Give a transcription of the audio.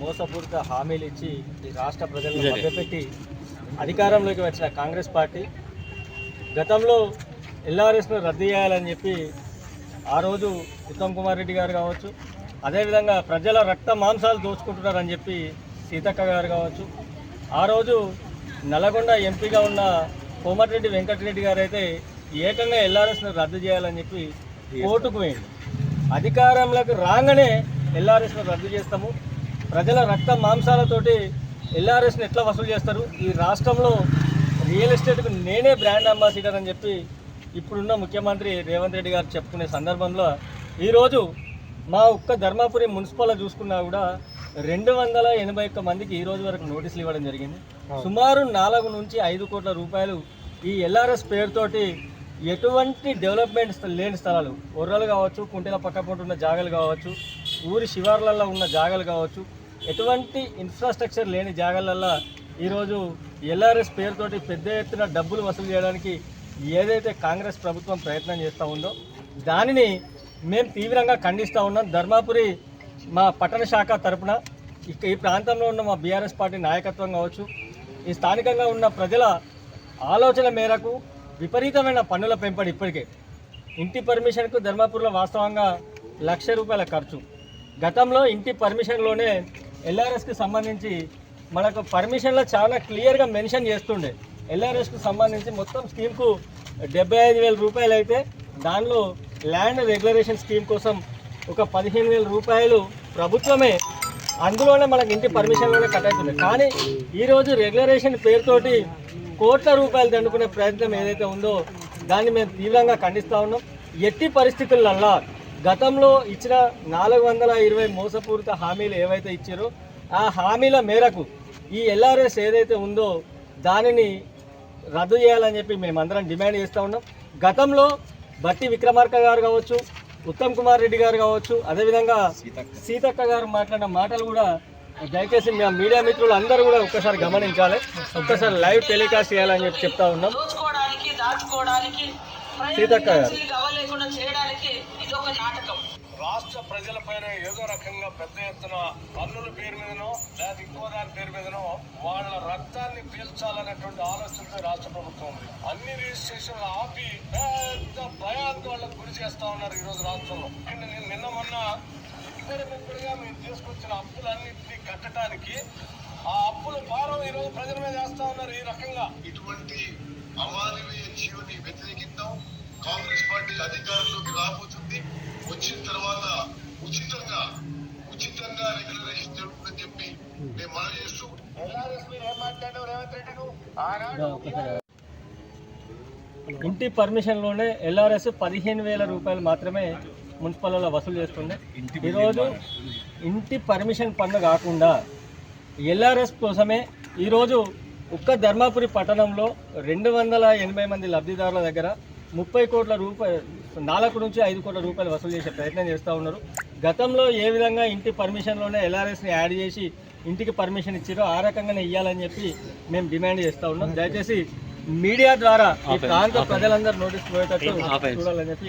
మోసపూరిత హామీలు ఇచ్చి ఈ రాష్ట్ర ప్రజలను మభ్యపెట్టి అధికారంలోకి వచ్చిన కాంగ్రెస్ పార్టీ గతంలో ఎల్ఆర్ఎస్ను రద్దు చేయాలని చెప్పి ఆ రోజు ఉత్తమ్ కుమార్ రెడ్డి గారు కావచ్చు అదేవిధంగా ప్రజల రక్త మాంసాలు దోచుకుంటున్నారని చెప్పి సీతక్క గారు కావచ్చు ఆ రోజు నల్గొండ ఎంపీగా ఉన్న కోమటిరెడ్డి వెంకటరెడ్డి గారు అయితే ఏకంగా ఎల్ఆర్ఎస్ను రద్దు చేయాలని చెప్పి కోర్టుకు పోయింది అధికారంలోకి రాగానే ఎల్ఆర్ఎస్ను రద్దు చేస్తాము. ప్రజల రక్త మాంసాలతోటి ఎల్ఆర్ఎస్ని ఎట్లా వసూలు చేస్తారు? ఈ రాష్ట్రంలో రియల్ ఎస్టేట్కు నేనే బ్రాండ్ అంబాసిడర్ అని చెప్పి ఇప్పుడున్న ముఖ్యమంత్రి రేవంత్ రెడ్డి గారు చెప్పుకునే సందర్భంలో ఈరోజు మా ఒక్క ధర్మాపురి మున్సిపల్ చూసుకున్నా కూడా రెండు వందల ఎనభై ఒక్క మందికి ఈ రోజు వరకు నోటీసులు ఇవ్వడం జరిగింది. సుమారు నాలుగు నుంచి ఐదు కోట్ల రూపాయలు ఈ ఎల్ఆర్ఎస్ పేరుతోటి ఎటువంటి డెవలప్మెంట్ లేని స్థలాలు ఒర్రలు కావచ్చు కుంటెల పక్క జాగాలు కావచ్చు ఊరి శివార్లలో ఉన్న జాగాలు కావచ్చు ఎటువంటి ఇన్ఫ్రాస్ట్రక్చర్ లేని జాగాలల్లో ఈరోజు ఎల్ఆర్ఎస్ పేరుతోటి పెద్ద ఎత్తున డబ్బులు వసూలు చేయడానికి ఏదైతే కాంగ్రెస్ ప్రభుత్వం ప్రయత్నం చేస్తూ ఉందో దానిని మేము తీవ్రంగా ఖండిస్తూ ఉన్నాం. ధర్మాపురి మా పట్టణ శాఖ తరపున ఇక ఈ ప్రాంతంలో ఉన్న మా బీఆర్ఎస్ పార్టీ నాయకత్వం కావచ్చు ఈ స్థానికంగా ఉన్న ప్రజల ఆలోచన మేరకు విపరీతమైన పన్నుల పెంపడి ఇప్పటికే. ఇంటి పర్మిషన్కు ధర్మాపూర్లో వాస్తవంగా లక్ష రూపాయల ఖర్చు. గతంలో ఇంటి పర్మిషన్లోనే ఎల్ఆర్ఎస్కి సంబంధించి మనకు పర్మిషన్లో చాలా క్లియర్గా మెన్షన్ చేస్తుండే. ఎల్ఆర్ఎస్కి సంబంధించి మొత్తం స్కీమ్కు డెబ్బై ఐదు వేల రూపాయలు అయితే దానిలో ల్యాండ్ రెగ్యులరేషన్ స్కీమ్ కోసం ఒక పదిహేను వేల రూపాయలు ప్రభుత్వమే అందులోనే మనకి ఇంటి పర్మిషన్లోనే కట్ అవుతుంది కానీ ఈరోజు రెగ్యులరేషన్ పేరుతోటి కోట్ల రూపాయలు దండుకునే ప్రయత్నం ఏదైతే ఉందో దాన్ని మేము తీవ్రంగా ఖండిస్తూ ఉన్నాం. ఎట్టి పరిస్థితులల్లా గతంలో ఇచ్చిన నాలుగు వందల ఇరవై మోసపూరిత హామీలు ఏవైతే ఇచ్చారో ఆ హామీల మేరకు ఈ ఎల్ఆర్ఎస్ ఏదైతే ఉందో దానిని రద్దు చేయాలని చెప్పి మేమందరం డిమాండ్ చేస్తూ ఉన్నాం. గతంలో బట్టి విక్రమార్క గారు కావచ్చు ఉత్తమ్ కుమార్ రెడ్డి గారు కావచ్చు అదేవిధంగా సీతక్క. గారు మాట్లాడిన మాటలు కూడా దయచేసి మా మీడియా మిత్రులు అందరూ కూడా ఒక్కసారి గమనించాలి. ఒక్కసారి లైవ్ టెలికాస్ట్ చేయాలని చెప్పి చెప్తా ఉన్నాం. సీతక్క గారు. ప్రజలకు అవ్వలేకుండా చేయడానికి ఇది ఒక నాటకం. రాష్ట్ర ప్రజలపైన ఏదో రకంగా పెద్ద ఎత్తున పన్నుల పేరు మీదనో లేదా ఇంకో దాని పేరు మీదనో వాళ్ళ రక్తాన్ని పీల్చాలనేటువంటి ఆలోచనతో రాష్ట్ర ప్రభుత్వం ఉంది. అన్ని రిజిస్ట్రేషన్లు ఆపి పెద్ద భయాందోళనకు గురి చేస్తా ఉన్నారు ఈ రోజు రాష్ట్రంలో. నిన్న మొన్న ఇద్దరు ముగ్గురుగా మీరు తీసుకొచ్చిన అప్పులన్నింటినీ కట్టడానికి ఆ అప్పుల భారం ఈ రోజు ప్రజల మీద వేస్తా ఉన్నారు ఈ రకంగా. ఇటువంటి అమానవీయ జీవుని ఇంటి పర్మిషన్లోనే ఎల్ఆర్ఎస్ పదిహేను వేల రూపాయలు మాత్రమే మున్సిపల్లో వసూలు చేస్తుంది ఈరోజు ఇంటి పర్మిషన్ పన్ను కాకుండా ఎల్ఆర్ఎస్ కోసమే ఈరోజు ఒక్క ధర్మాపురి పట్టణంలో రెండు వందల ఎనభై మంది లబ్ధిదారుల దగ్గర ముప్పై కోట్ల రూపాయలు నాలుగు నుంచి ఐదు కోట్ల రూపాయలు వసూలు చేసే ప్రయత్నం చేస్తూ ఉన్నారు. గతంలో ఏ విధంగా ఇంటి పర్మిషన్లోనే ఎల్ఆర్ఎస్ని యాడ్ చేసి ఇంటికి పర్మిషన్ ఇచ్చారో ఆ రకంగానే ఇవ్వాలని చెప్పి మేము డిమాండ్ చేస్తూ ఉన్నాం. దయచేసి మీడియా ద్వారా ఈ ప్రాంత ప్రజలందరూ నోటీస్ పోయేటట్టు చూడాలని చెప్పి